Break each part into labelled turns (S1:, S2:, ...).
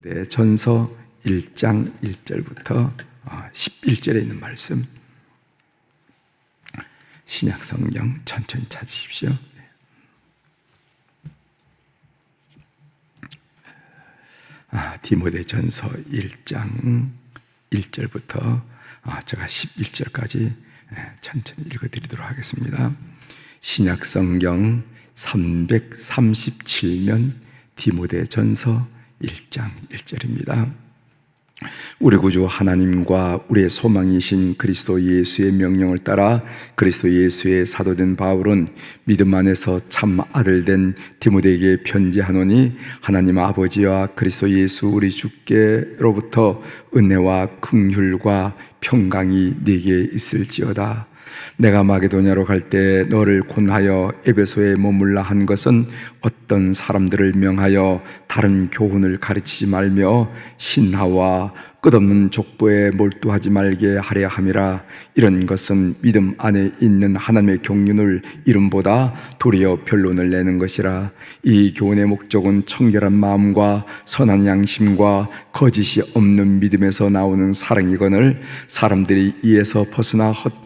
S1: 네, 전서 1장 1절부터 11절에 있는 말씀. 신약 성경 천천히 찾으십시오. 아, 디모데 전서 1장 1절부터 아, 제가 11절까지 천천히 읽어드리도록 하겠습니다. 신약 성경 337면 디모데 전서 1장 1절입니다. 우리 구주 하나님과 우리의 소망이신 그리스도 예수의 명령을 따라 그리스도 예수의 사도된 바울은 믿음 안에서 참 아들 된 디모데에게 편지하노니 하나님 아버지와 그리스도 예수 우리 주께로부터 은혜와 긍휼과 평강이 네게 있을지어다. 내가 마게도냐로 갈 때 너를 권하여 에베소에 머물라 한 것은 어떤 사람들을 명하여 다른 교훈을 가르치지 말며 신하와 끝없는 족보에 몰두하지 말게 하려 함이라. 이런 것은 믿음 안에 있는 하나님의 경륜을 이름보다 도리어 변론을 내는 것이라. 이 교훈의 목적은 청결한 마음과 선한 양심과 거짓이 없는 믿음에서 나오는 사랑이거늘 사람들이 이에서 벗어나 헛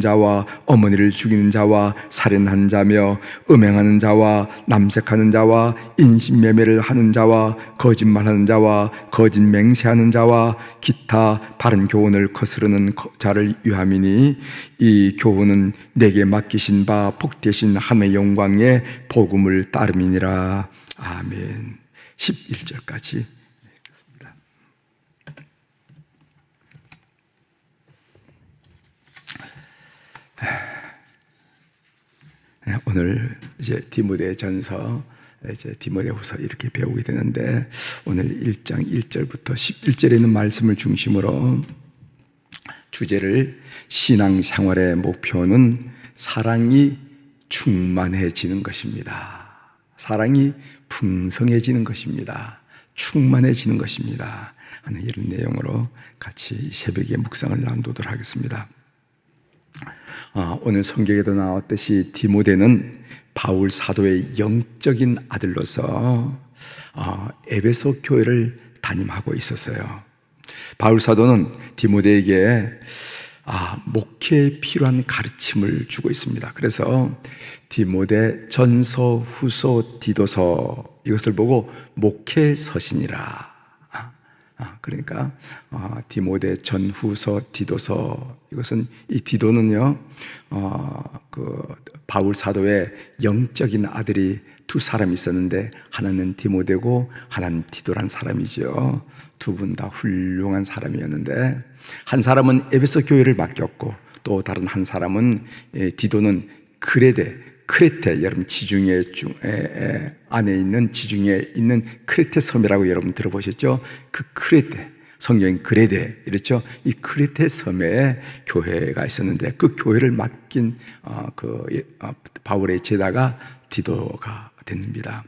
S1: 자와 어머니를 죽이는 자와 살인한 자며 음행하는 자와 남색하는 자와 인신매매를 하는 자와 거짓말하는 자와 거짓 맹세하는 자와 기타 바른 교훈을 거스르는 자를 위함이니 이 교훈은 내게 맡기신 바 복되신 하나님의 영광의 복음을 따름이니라. 아멘. 11절까지 읽겠습니다 오늘 이제 디모데 전서 이제 디모데 후서 이렇게 배우게 되는데 오늘 1장 1절부터 11절에 있는 말씀을 중심으로 주제를 신앙 생활의 목표는 사랑이 충만해지는 것입니다. 사랑이 풍성해지는 것입니다. 충만해지는 것입니다. 하는 이런 내용으로 같이 새벽에 묵상을 나누도록 하겠습니다. 아, 오늘 성경에도 나왔듯이 디모데는 바울 사도의 영적인 아들로서 아, 에베소 교회를 담임하고 있었어요. 바울 사도는 디모데에게 아, 목회에 필요한 가르침을 주고 있습니다. 그래서 디모데 전서, 후서, 디도서 이것을 보고 목회 서신이라. 아, 그러니까 어, 디모데 전후서 디도서 이것은 이 디도는요, 어, 그 바울 사도의 영적인 아들이 두 사람이 있었는데 하나는 디모데고 하나는 디도란 사람이죠. 두분 다 훌륭한 사람이었는데 한 사람은 에베소 교회를 맡겼고 또 다른 한 사람은 예, 디도는 그레데 크레테 여러분 지중해 중 에, 안에 있는 지중해 있는 크레테 섬이라고 여러분 들어보셨죠? 그 크레테 성경 그레데 이렇죠. 이 크레테 섬에 교회가 있었는데 그 교회를 맡긴 어, 그 어, 바울의 제자가 디도가 됩니다.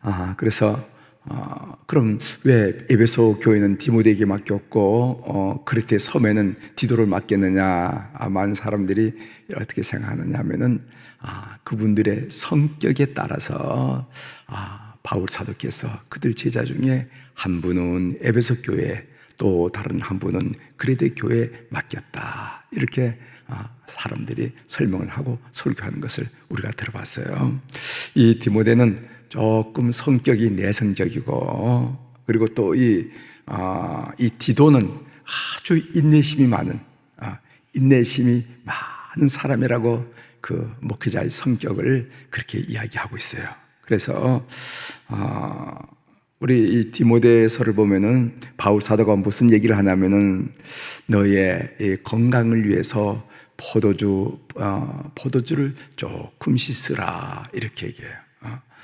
S1: 아 그래서 어, 그럼 왜 에베소 교회는 디모데에게 맡겼고 어, 크레테 섬에는 디도를 맡겼느냐? 아, 많은 사람들이 어떻게 생각하느냐 하면은 아, 그분들의 성격에 따라서 아, 바울 사도께서 그들 제자 중에 한 분은 에베소 교회 또 다른 한 분은 그레데 교회에 맡겼다 이렇게 아, 사람들이 설명을 하고 설교하는 것을 우리가 들어봤어요. 이 디모데는 조금 성격이 내성적이고 그리고 또이 어, 이 디도는 아주 인내심이 많은 어, 인내심이 많은 사람이라고 그 목회자의 성격을 그렇게 이야기하고 있어요. 그래서 어, 우리 이 디모데서를 보면은 바울 사도가 무슨 얘기를 하냐면은 너의 건강을 위해서 포도주 어, 포도주를 조금씩 쓰라 이렇게 얘기해요.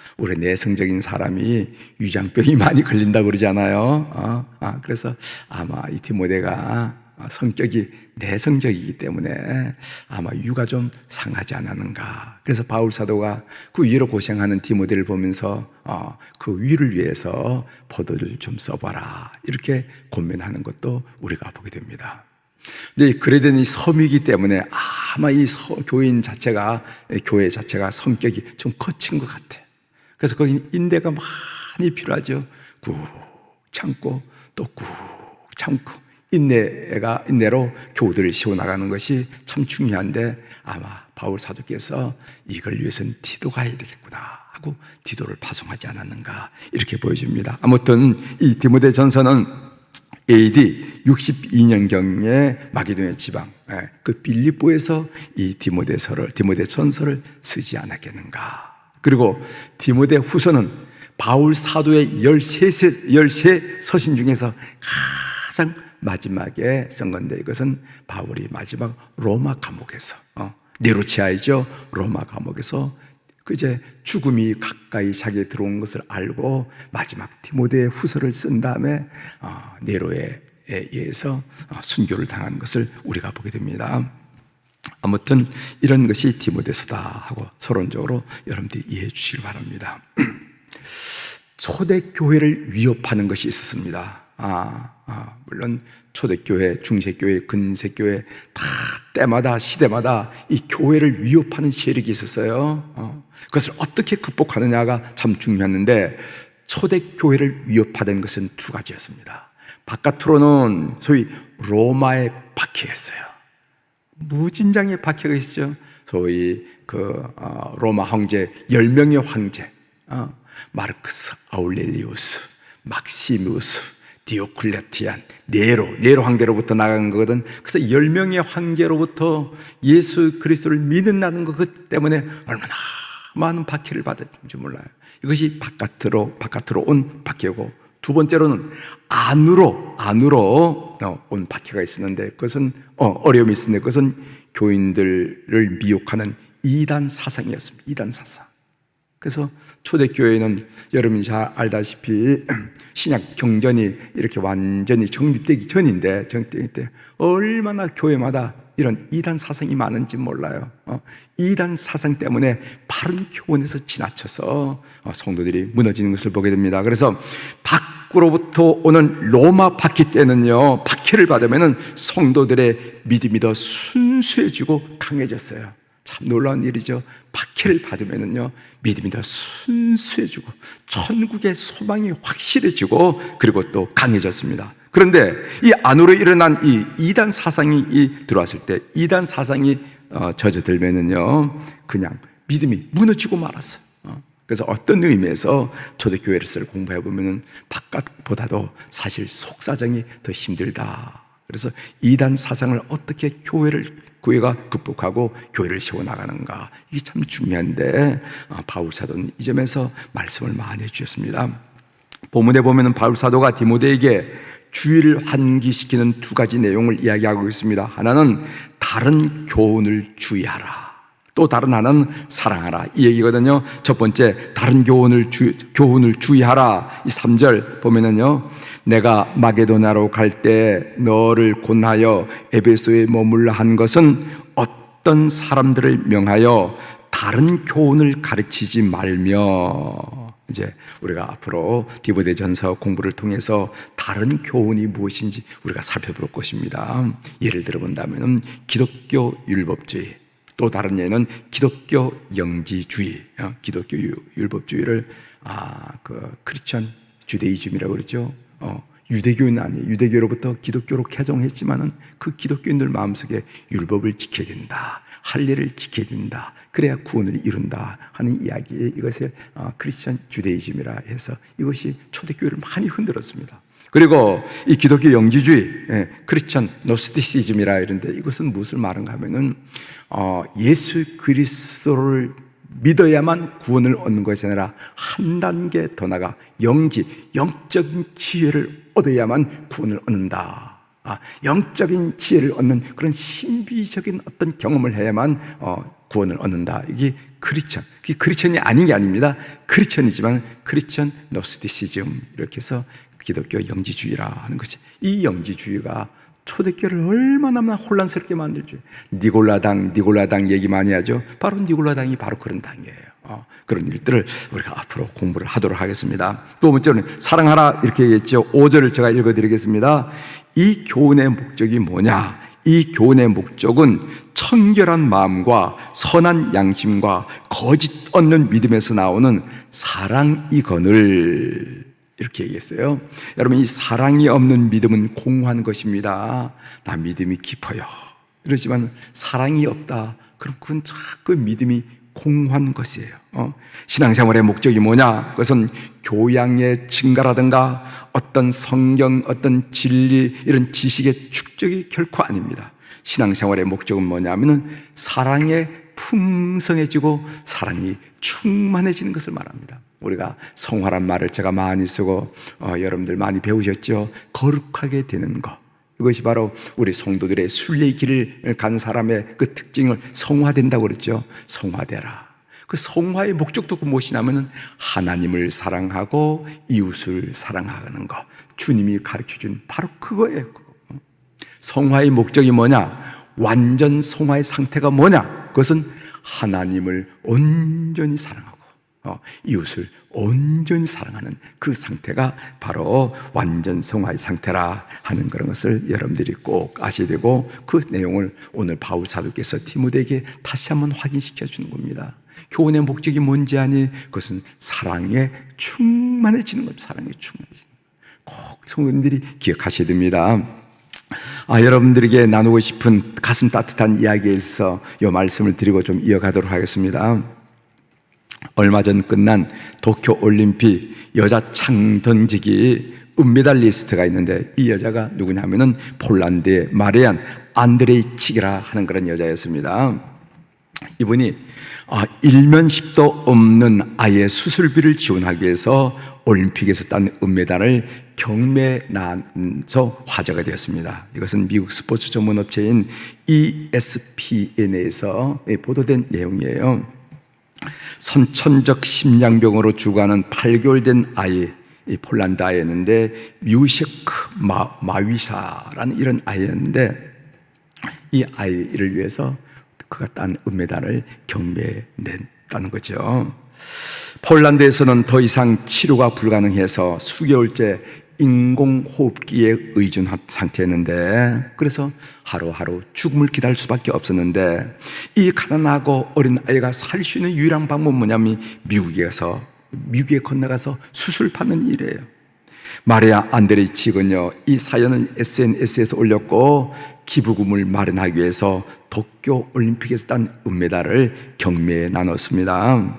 S1: 어? 우리 내성적인 사람이 위장병이 많이 걸린다고 그러잖아요. 어? 아, 그래서 아마 이 디모데가 성격이 내성적이기 때문에 아마 유가 좀 상하지 않았는가. 그래서 바울 사도가 그 위로 고생하는 디모데를 보면서 어, 그 위를 위해서 포도주를 좀 써봐라. 이렇게 고민하는 것도 우리가 보게 됩니다. 근데 그레덴이 섬이기 때문에 아마 이 서, 교인 자체가 교회 자체가 성격이 좀 거친 것 같아. 그래서 거기 인대가 많이 필요하죠. 꾹 참고 또 꾹 참고 인내가 인내로 교우들을 세워 나가는 것이 참 중요한데 아마 바울 사도께서 이걸 위해서는 디도 가야 되겠구나 하고 디도를 파송하지 않았는가 이렇게 보여집니다. 아무튼 이 디모데 전서는 AD 62년경에 마게도냐 지방 예, 그 빌립보에서 이 디모데서를 디모데 전서를 쓰지 않았겠는가. 그리고 디모데 후서는 바울 사도의 13, 13 서신 중에서 가장 마지막에 쓴 건데 이것은 바울이 마지막 로마 감옥에서 어, 네로치아이죠 로마 감옥에서 그제 죽음이 가까이 자기에 들어온 것을 알고 마지막 디모데의 후서를 쓴 다음에 어, 네로에 의해서 어, 순교를 당한 것을 우리가 보게 됩니다. 아무튼 이런 것이 디모데서다 하고 서론적으로 여러분들이 이해해 주시기 바랍니다. 초대 교회를 위협하는 것이 있었습니다. 아, 아, 물론 초대교회, 중세교회, 근세교회 다 때마다 시대마다 이 교회를 위협하는 세력이 있었어요. 어, 그것을 어떻게 극복하느냐가 참 중요했는데 초대교회를 위협하던 것은 두 가지였습니다. 바깥으로는 소위 로마의 박해였어요. 무진장의 박해가 있죠. 소위 그 어, 로마 황제 10명의 황제 어, 마르크스 아울렐리우스 막시무스 디오클레티안, 네로, 네로 황제로부터 나간 거거든. 그래서 열 명의 황제로부터 예수 그리스도를 믿는다는 것 때문에 얼마나 많은 박해를 받았는지 몰라요. 이것이 바깥으로 바깥으로 온 박해고 두 번째로는 안으로 안으로 온 박해가 있었는데 그것은 어, 어려움이 있었는데 그것은 교인들을 미혹하는 이단 사상이었습니다. 이단 사상. 그래서 초대교회는 여러분이 잘 알다시피 신약 경전이 이렇게 완전히 정립되기 전인데 정립되기 때 얼마나 교회마다 이런 이단 사상이 많은지 몰라요. 어, 이단 사상 때문에 바른 교원에서 지나쳐서 어, 성도들이 무너지는 것을 보게 됩니다. 그래서 밖으로부터 오는 로마 박해 때는요, 박해를 받으면 성도들의 믿음이 더 순수해지고 강해졌어요. 참 놀라운 일이죠. 박해를 받으면은요, 믿음이 더 순수해지고, 천국의 소망이 확실해지고, 그리고 또 강해졌습니다. 그런데 이 안으로 일어난 이 이단 사상이 들어왔을 때, 이단 사상이 어, 젖어들면은요, 그냥 믿음이 무너지고 말았어요. 어. 그래서 어떤 의미에서 초대교회를 공부해 보면은 바깥보다도 사실 속사정이 더 힘들다. 그래서 이단 사상을 어떻게 교회를 교회가 극복하고 교회를 세워 나가는가 이게 참 중요한데 아, 바울 사도는 이 점에서 말씀을 많이 해주셨습니다. 본문에 보면은 바울 사도가 디모데에게 주의를 환기시키는 두 가지 내용을 이야기하고 있습니다. 하나는 다른 교훈을 주의하라. 또 다른 하나는 사랑하라. 이 얘기거든요. 첫 번째, 다른 교훈을 주, 교훈을 주의하라. 이 3절 보면은요. 내가 마게도나로 갈 때 너를 권하여 에베소에 머물러 한 것은 어떤 사람들을 명하여 다른 교훈을 가르치지 말며 이제 우리가 앞으로 디보데 전서 공부를 통해서 다른 교훈이 무엇인지 우리가 살펴볼 것입니다. 예를 들어 본다면 기독교 율법주의 또 다른 예는 기독교 영지주의, 어, 기독교 율법주의를 아, 그 크리스천 주데이즘이라고 그러죠. 어, 유대교는 아니에요. 유대교로부터 기독교로 개종했지만은 그 기독교인들 마음속에 율법을 지켜야 된다. 할례를 지켜야 된다. 그래야 구원을 이룬다 하는 이야기 이것을 어, 크리스천 주데이즘이라 해서 이것이 초대교회를 많이 흔들었습니다. 그리고 이 기독교 영지주의, 예, 크리스천 노스티시즘이라 이런데 이것은 무엇을 말하는가 하면은 어, 예수 그리스도를 믿어야만 구원을 얻는 것이 아니라 한 단계 더 나가 영지, 영적인 지혜를 얻어야만 구원을 얻는다. 아, 영적인 지혜를 얻는 그런 신비적인 어떤 경험을 해야만 어, 구원을 얻는다. 이게 크리천. 그게 크리천이 아닌 게 아닙니다. 크리천이지만 크리천 노스티시즘 이렇게 해서 기독교 영지주의라 하는 것이 이 영지주의가 초대교를 얼마나 혼란스럽게 만들죠. 니골라당, 니골라당 얘기 많이 하죠. 바로 니골라당이 바로 그런 당이에요. 어, 그런 일들을 우리가 앞으로 공부를 하도록 하겠습니다. 또 번째는 사랑하라 이렇게 얘기했죠. 5절을 제가 읽어드리겠습니다. 이 교훈의 목적이 뭐냐? 이 교훈의 목적은 청결한 마음과 선한 양심과 거짓 없는 믿음에서 나오는 사랑이건을 이렇게 얘기했어요. 여러분, 이 사랑이 없는 믿음은 공허한 것입니다. 나 믿음이 깊어요. 이러지만 사랑이 없다. 그럼 그건 자꾸 믿음이 공허한 것이에요. 어? 신앙생활의 목적이 뭐냐? 그것은 교양의 증가라든가 어떤 성경, 어떤 진리, 이런 지식의 축적이 결코 아닙니다. 신앙생활의 목적은 뭐냐면은 사랑에 풍성해지고 사랑이 충만해지는 것을 말합니다. 우리가 성화란 말을 제가 많이 쓰고 어, 여러분들 많이 배우셨죠. 거룩하게 되는 것. 이것이 바로 우리 성도들의 순례의 길을 간 사람의 그 특징을 성화된다고 그랬죠. 성화되라. 그 성화의 목적도 그 무엇이냐면은 하나님을 사랑하고 이웃을 사랑하는 것. 주님이 가르쳐 준 바로 그거예요. 성화의 목적이 뭐냐? 완전 성화의 상태가 뭐냐? 그것은 하나님을 온전히 사랑하고 어, 이웃을 온전히 사랑하는 그 상태가 바로 완전 성화의 상태라 하는 그런 것을 여러분들이 꼭 아셔야 되고 그 내용을 오늘 바울 사도께서 티모데에게 다시 한번 확인시켜 주는 겁니다. 교훈의 목적이 뭔지 아니? 그것은 사랑에 충만해지는 겁니다. 사랑에 충만해지는. 꼭 성도님들이 기억하셔야 됩니다. 아, 여러분들에게 나누고 싶은 가슴 따뜻한 이야기에서 이 말씀을 드리고 좀 이어가도록 하겠습니다. 얼마 전 끝난 도쿄 올림픽 여자 창 던지기 은메달리스트가 있는데 이 여자가 누구냐면은 폴란드의 마리안 안드레이치기라 하는 그런 여자였습니다. 이분이 아, 일면식도 없는 아이의 수술비를 지원하기 위해서 올림픽에서 딴 은메달을 경매에 나서 화제가 되었습니다. 이것은 미국 스포츠 전문 업체인 ESPN에서 보도된 내용이에요. 선천적 심장병으로 죽어가는 8개월 된 아이, 이 폴란드 아이였는데 뮤시크 마, 마위사라는 이런 아이였는데 이 아이를 위해서 그가 딴 은메달을 경매에 냈다는 거죠. 폴란드에서는 더 이상 치료가 불가능해서 수개월째 인공호흡기에 의존한 상태였는데 그래서 하루하루 죽음을 기다릴 수밖에 없었는데 이 가난하고 어린 아이가 살 수 있는 유일한 방법은 뭐냐면 미국에 가서 미국에 건너가서 수술 받는 일이에요. 마리아 안드레이치군요. 이 사연을 SNS에서 올렸고 기부금을 마련하기 위해서 도쿄 올림픽에서 딴 은메달을 경매에 나눴습니다.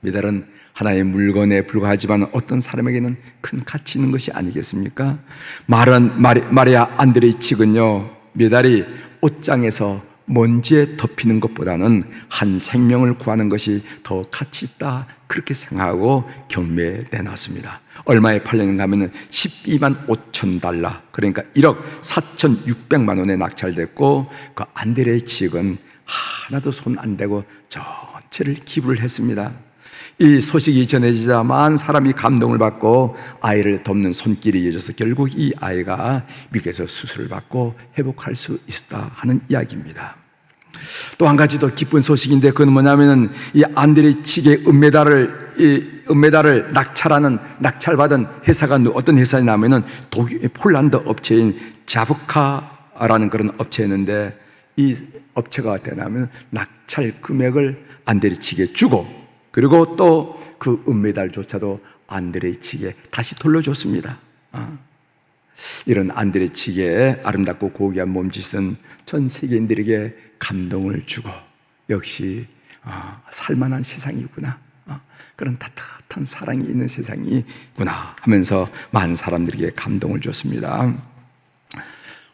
S1: 메달은 하나의 물건에 불과하지만 어떤 사람에게는 큰 가치 있는 것이 아니겠습니까? 말은 마리, 마리아 안드레이치군요. 메달이 옷장에서 먼지에 덮이는 것보다는 한 생명을 구하는 것이 더 가치 있다. 그렇게 생각하고 경매에 내놨습니다. 얼마에 팔렸는가 하면 12만 5천 달러. 그러니까 1억 4,600만 원에 낙찰됐고 그 안드레이치는 하나도 손 안 대고 전체를 기부를 했습니다. 이 소식이 전해지자만 사람이 감동을 받고 아이를 돕는 손길이 이어져서 결국 이 아이가 미국에서 수술을 받고 회복할 수 있었다 하는 이야기입니다. 또 한 가지 더 기쁜 소식인데 그건 뭐냐면은 이 안드레치의 은메달을 이 은메달을 낙찰하는 낙찰받은 회사가 어떤 회사냐면은 독일 폴란드 업체인 자브카라는 그런 업체였는데 이 업체가 어떠냐면 낙찰 금액을 안드레치게 주고 그리고 또 그 은메달조차도 안드레치게 다시 돌려줬습니다. 아. 이런 안드레치게 아름답고 고귀한 몸짓은 전 세계인들에게 감동을 주고 역시 아, 살만한 세상이구나. 아, 그런 따뜻한 사랑이 있는 세상이구나 하면서 많은 사람들에게 감동을 줬습니다.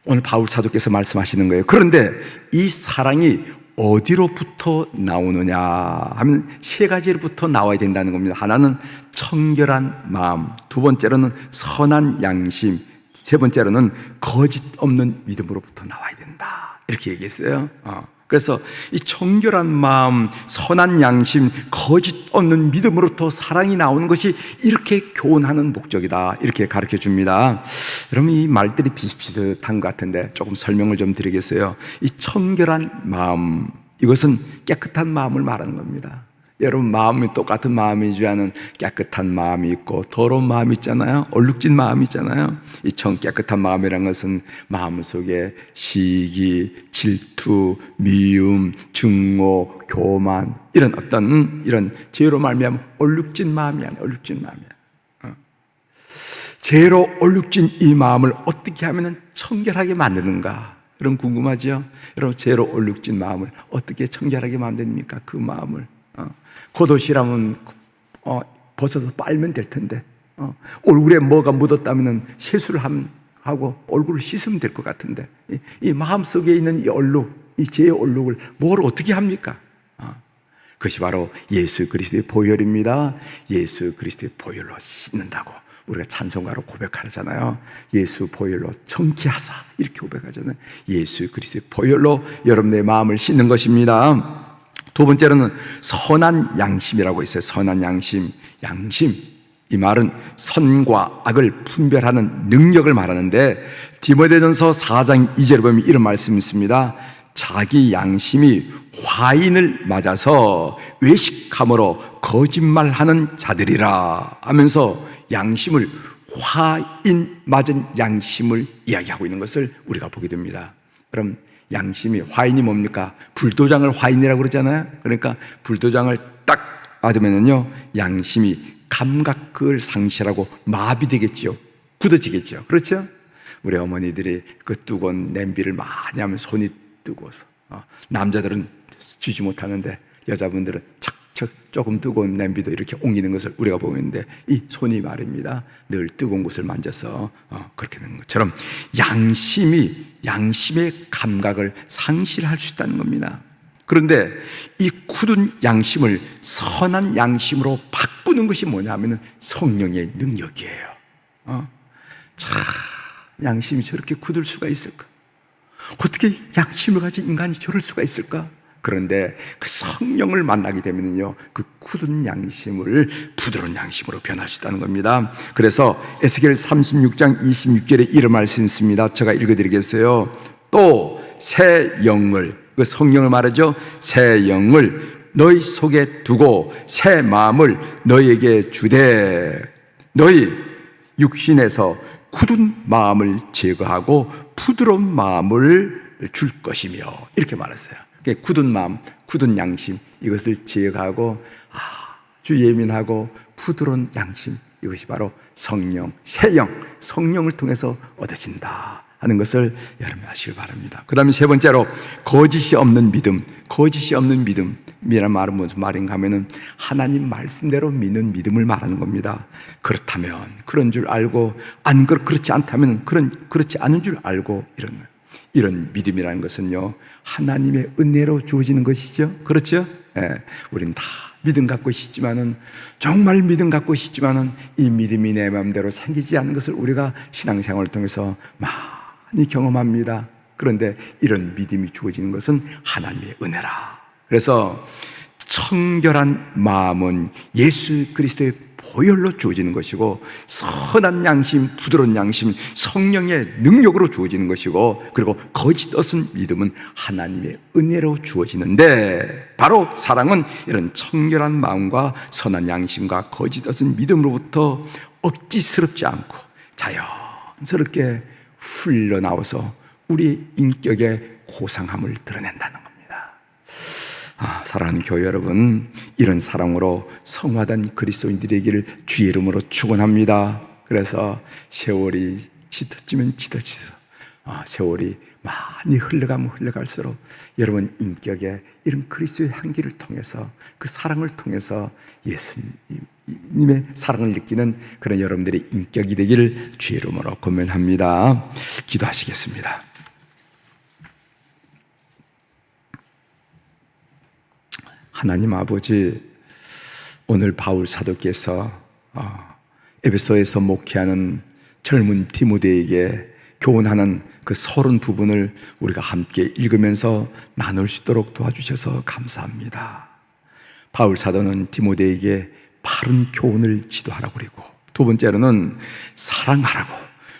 S1: 오늘 바울 사도께서 말씀하시는 거예요. 그런데 이 사랑이 어디로부터 나오느냐 하면 세 가지로부터 나와야 된다는 겁니다. 하나는 청결한 마음, 두 번째로는 선한 양심, 세 번째로는 거짓 없는 믿음으로부터 나와야 된다. 이렇게 얘기했어요. 어, 그래서 이 청결한 마음, 선한 양심, 거짓 없는 믿음으로부터 사랑이 나오는 것이 이렇게 교훈하는 목적이다. 이렇게 가르쳐 줍니다. 여러분 이 말들이 비슷비슷한 것 같은데 조금 설명을 좀 드리겠어요. 이 청결한 마음, 이것은 깨끗한 마음을 말하는 겁니다. 여러분 마음이 똑같은 마음이지만은 깨끗한 마음이 있고 더러운 마음이 있잖아요. 얼룩진 마음이 있잖아요. 이 청 깨끗한 마음이란 것은 마음 속에 시기, 질투, 미움, 증오, 교만 이런 어떤 이런 죄로 말미암아 얼룩진 마음이 아니야. 얼룩진 마음이야. 어. 죄로 얼룩진 이 마음을 어떻게 하면 청결하게 만드는가? 여러분 궁금하죠? 여러분 죄로 얼룩진 마음을 어떻게 청결하게 만듭니까? 그 마음을 어. 겉옷이라면 어, 벗어서 빨면 될 텐데 어. 얼굴에 뭐가 묻었다면 세수를 함- 하고 얼굴을 씻으면 될 것 같은데 이, 이 마음 속에 있는 이 얼룩, 이 죄의 얼룩을 뭘 어떻게 합니까? 어. 그것이 바로 예수 그리스도의 보혈입니다. 예수 그리스도의 보혈로 씻는다고 우리가 찬송가로 고백하잖아요. 예수 보혈로 정케하사 이렇게 고백하잖아요. 예수 그리스도의 보혈로 여러분의 마음을 씻는 것입니다. 두 번째로는 선한 양심이라고 있어요. 선한 양심, 양심. 이 말은 선과 악을 분별하는 능력을 말하는데 디모데전서 4장 2절에 보면 이런 말씀이 있습니다. 자기 양심이 화인을 맞아서 외식함으로 거짓말하는 자들이라 하면서 양심을 화인 맞은 양심을 이야기하고 있는 것을 우리가 보게 됩니다. 그럼 양심이 화인이 뭡니까? 불도장을 화인이라고 그러잖아요. 그러니까 불도장을 딱 맞으면요 양심이 감각을 상실하고 마비되겠지요. 굳어지겠죠. 그렇죠? 우리 어머니들이 그 뜨거운 냄비를 많이 하면 손이 뜨거워서 어, 남자들은 쥐지 못하는데 여자분들은 척척 조금 뜨거운 냄비도 이렇게 옮기는 것을 우리가 보는데 이 손이 말입니다. 늘 뜨거운 곳을 만져서 어, 그렇게 되는 것처럼 양심이 양심의 감각을 상실할 수 있다는 겁니다. 그런데 이 굳은 양심을 선한 양심으로 바꾸는 것이 뭐냐면은 성령의 능력이에요. 어? 자, 양심이 저렇게 굳을 수가 있을까? 어떻게 양심을 가진 인간이 저럴 수가 있을까? 그런데 그 성령을 만나게 되면요, 그 굳은 양심을 부드러운 양심으로 변할 수 있다는 겁니다. 그래서 에스겔 36장 26절에 이런 말씀이 있습니다. 제가 읽어드리겠어요. 또 새 영을 그 성령을 말하죠. 새 영을 너희 속에 두고 새 마음을 너희에게 주되 너희 육신에서 굳은 마음을 제거하고 부드러운 마음을 줄 것이며 이렇게 말했어요. 굳은 마음, 굳은 양심 이것을 제거하고 아 주 예민하고 부드러운 양심 이것이 바로 성령, 새영, 성령을 통해서 얻어진다 하는 것을 여러분 아시길 바랍니다. 그 다음에 세 번째로 거짓이 없는 믿음, 거짓이 없는 믿음이란 말은 무슨 말인가 하면은 하나님 말씀대로 믿는 믿음을 말하는 겁니다. 그렇다면 그런 줄 알고 안 그렇 그렇지 않다면 그런 그렇지 않은 줄 알고 이런 이런 믿음이라는 것은요 하나님의 은혜로 주어지는 것이죠. 그렇죠? 예, 우리는 다 믿음 갖고 싶지만은 정말 믿음 갖고 싶지만은 이 믿음이 내 마음대로 생기지 않는 것을 우리가 신앙생활을 통해서 많이 경험합니다. 그런데 이런 믿음이 주어지는 것은 하나님의 은혜라. 그래서 청결한 마음은 예수 그리스도의 보혈로 주어지는 것이고 선한 양심, 부드러운 양심, 성령의 능력으로 주어지는 것이고 그리고 거짓 없은 믿음은 하나님의 은혜로 주어지는데 바로 사랑은 이런 청결한 마음과 선한 양심과 거짓 없은 믿음으로부터 억지스럽지 않고 자연스럽게 흘러나와서 우리 인격의 고상함을 드러낸다는 겁니다. 아, 사랑하는 교회 여러분, 이런 사랑으로 성화된 그리스도인들에게를 주의 이름으로 축원합니다. 그래서 세월이 짙어지면 짙어지서 아, 세월이 많이 흘러가면 흘러갈수록 여러분 인격에 이런 그리스도의 향기를 통해서 그 사랑을 통해서 예수님의 사랑을 느끼는 그런 여러분들의 인격이 되기를 주의 이름으로 고면합니다. 기도하시겠습니다. 하나님 아버지 오늘 바울 사도께서 어, 에베소에서 목회하는 젊은 디모데에게 교훈하는 그 서른 부분을 우리가 함께 읽으면서 나눌 수 있도록 도와주셔서 감사합니다. 바울 사도는 디모데에게 바른 교훈을 지도하라고 그리고 두 번째로는 사랑하라고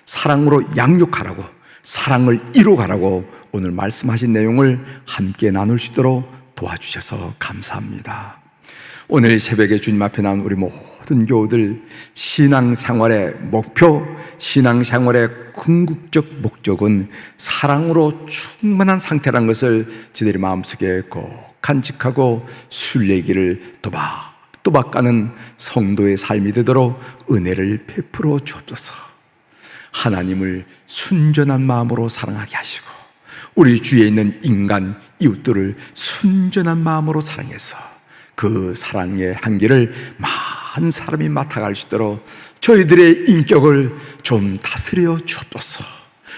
S1: 사랑으로 양육하라고 사랑을 이루가라고 오늘 말씀하신 내용을 함께 나눌 수 있도록 도와주셔서 감사합니다. 오늘 새벽에 주님 앞에 나온 우리 모든 교우들 신앙생활의 목표, 신앙생활의 궁극적 목적은 사랑으로 충만한 상태라는 것을 저들이 마음속에 꼭 간직하고 순례기를 또박 또박 가는 성도의 삶이 되도록 은혜를 베풀어 주옵소서. 하나님을 순전한 마음으로 사랑하게 하시고 우리 주위에 있는 인간 이웃들을 순전한 마음으로 사랑해서 그 사랑의 한계를 많은 사람이 맡아갈 수 있도록 저희들의 인격을 좀 다스려 주옵소서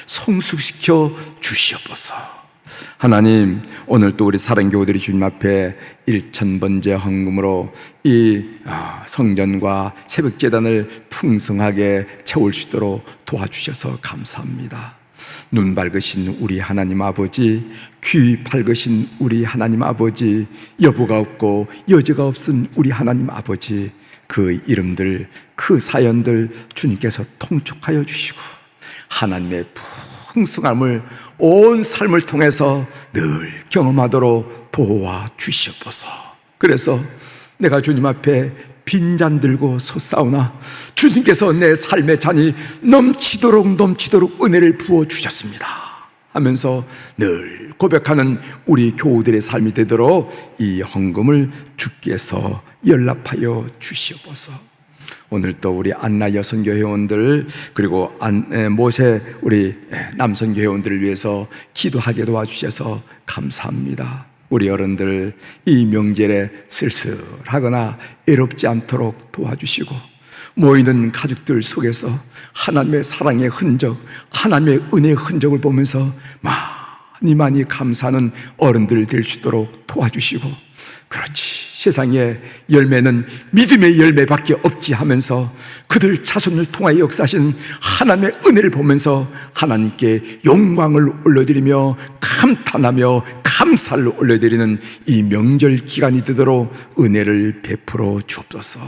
S1: 성숙시켜 주시옵소서. 하나님 오늘 또 우리 사랑교우들이 주님 앞에 일천번째 헌금으로 이 아, 성전과 새벽재단을 풍성하게 채울 수 있도록 도와주셔서 감사합니다 눈 밝으신 우리 하나님 아버지, 귀 밝으신 우리 하나님 아버지, 여부가 없고 여지가 없은 우리 하나님 아버지, 그 이름들, 그 사연들 주님께서 통촉하여 주시고, 하나님의 풍성함을 온 삶을 통해서 늘 경험하도록 도와 주시옵소서. 그래서 내가 주님 앞에 빈잔 들고 솟사오나 주님께서 내 삶의 잔이 넘치도록 넘치도록 은혜를 부어 주셨습니다. 하면서 늘 고백하는 우리 교우들의 삶이 되도록 이 헌금을 주께서 연락하여 주시옵소서. 오늘 또 우리 안나 여성교회원들 그리고 안, 모세 우리 남성교회원들을 위해서 기도하게 도와주셔서 감사합니다. 우리 어른들 이 명절에 쓸쓸하거나 애롭지 않도록 도와주시고 모이는 가족들 속에서 하나님의 사랑의 흔적, 하나님의 은혜의 흔적을 보면서 많이 많이 감사하는 어른들 될 수 있도록 도와주시고 그렇지 세상에 열매는 믿음의 열매밖에 없지 하면서 그들 자손을 통하여 역사하신 하나님의 은혜를 보면서 하나님께 영광을 올려드리며 감탄하며 감사를 올려드리는 이 명절 기간이 되도록 은혜를 베풀어 주옵소서.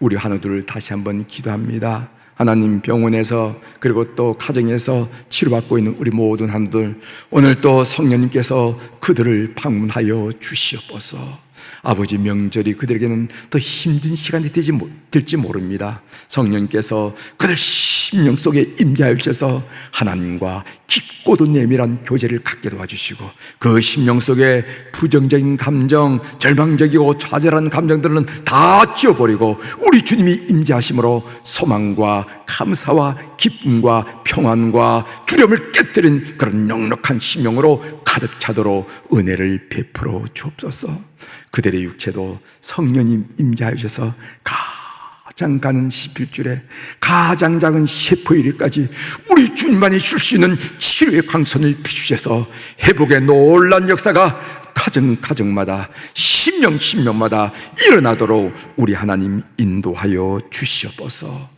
S1: 우리 하나둘 다시 한번 기도합니다. 하나님 병원에서 그리고 또 가정에서 치료받고 있는 우리 모든 한들 오늘 또 성령님께서 그들을 방문하여 주시옵소서. 아버지 명절이 그들에게는 더 힘든 시간이 되지, 될지 모릅니다. 성령께서 그들 심령 속에 임재하여 주셔서 하나님과 깊고도 내밀한 교제를 갖게 도와주시고 그 심령 속에 부정적인 감정, 절망적이고 좌절한 감정들은 다 지워버리고 우리 주님이 임재하심으로 소망과 감사와 기쁨과 평안과 두려움을 깨뜨린 그런 넉넉한 심령으로 가득 차도록 은혜를 베풀어 주옵소서. 그들의 육체도 성령님 임재하여 주셔서 가장 가는 11줄에 가장 작은 세포일까지 우리 주님만이 줄 수 있는 치료의 광선을 비추셔서 회복의 놀란 역사가 가정 가정마다 신명 신명마다 일어나도록 우리 하나님 인도하여 주시옵소서.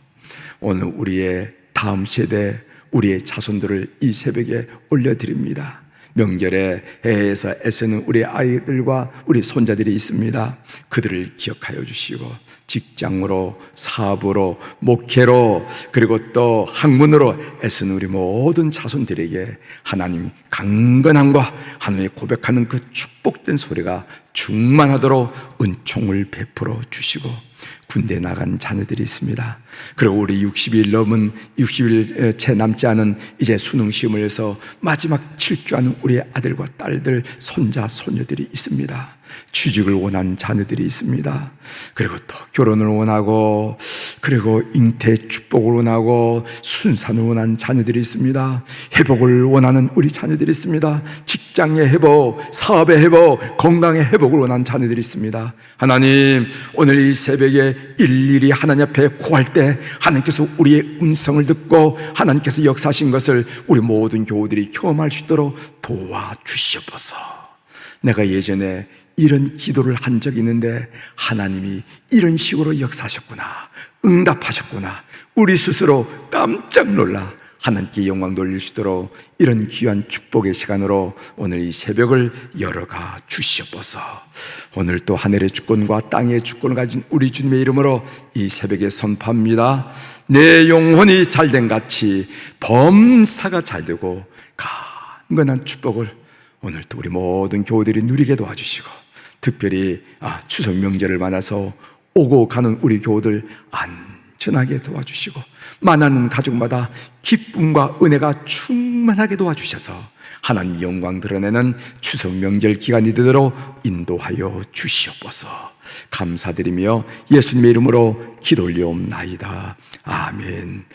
S1: 오늘 우리의 다음 세대 우리의 자손들을 이 새벽에 올려드립니다. 명절에 해에서 애쓰는 우리 아이들과 우리 손자들이 있습니다. 그들을 기억하여 주시고 직장으로 사업으로 목회로 그리고 또 학문으로 애쓰는 우리 모든 자손들에게 하나님 강건함과 하나님 고백하는 그 축복된 소리가 충만하도록 은총을 베풀어 주시고 군대 나간 자녀들이 있습니다. 그리고 우리 60일 넘은 60일 채 남지 않은 이제 수능 시험을 해서 마지막 칠주하는 우리 아들과 딸들, 손자, 손녀들이 있습니다. 취직을 원하는 자녀들이 있습니다. 그리고 또 결혼을 원하고 그리고 잉태 축복을 원하고 순산을 원하는 자녀들이 있습니다. 회복을 원하는 우리 자녀들이 있습니다. 직장의 회복, 사업의 회복, 건강의 회복을 원하는 자녀들이 있습니다. 하나님, 오늘 이 새벽에 일일이 하나님 앞에 고할 때 하나님께서 우리의 음성을 듣고 하나님께서 역사하신 것을 우리 모든 교우들이 경험할 수 있도록 도와주시옵소서. 내가 예전에 이런 기도를 한 적이 있는데 하나님이 이런 식으로 역사하셨구나. 응답하셨구나. 우리 스스로 깜짝 놀라 하나님께 영광 돌릴 수 있도록 이런 귀한 축복의 시간으로 오늘 이 새벽을 열어가 주시옵소서. 오늘 또 하늘의 주권과 땅의 주권을 가진 우리 주님의 이름으로 이 새벽에 선포합니다. 내 영혼이 잘된 같이 범사가 잘되고 강건한 축복을 오늘 또 우리 모든 교우들이 누리게 도와주시고 특별히 아, 추석 명절을 만나서 오고 가는 우리 교우들 안 전하게 도와주시고 만나는 가족마다 기쁨과 은혜가 충만하게 도와주셔서 하나님 영광 드러내는 추석 명절 기간이 되도록 인도하여 주시옵소서. 감사드리며 예수님의 이름으로 기도 올리옵나이다. 아멘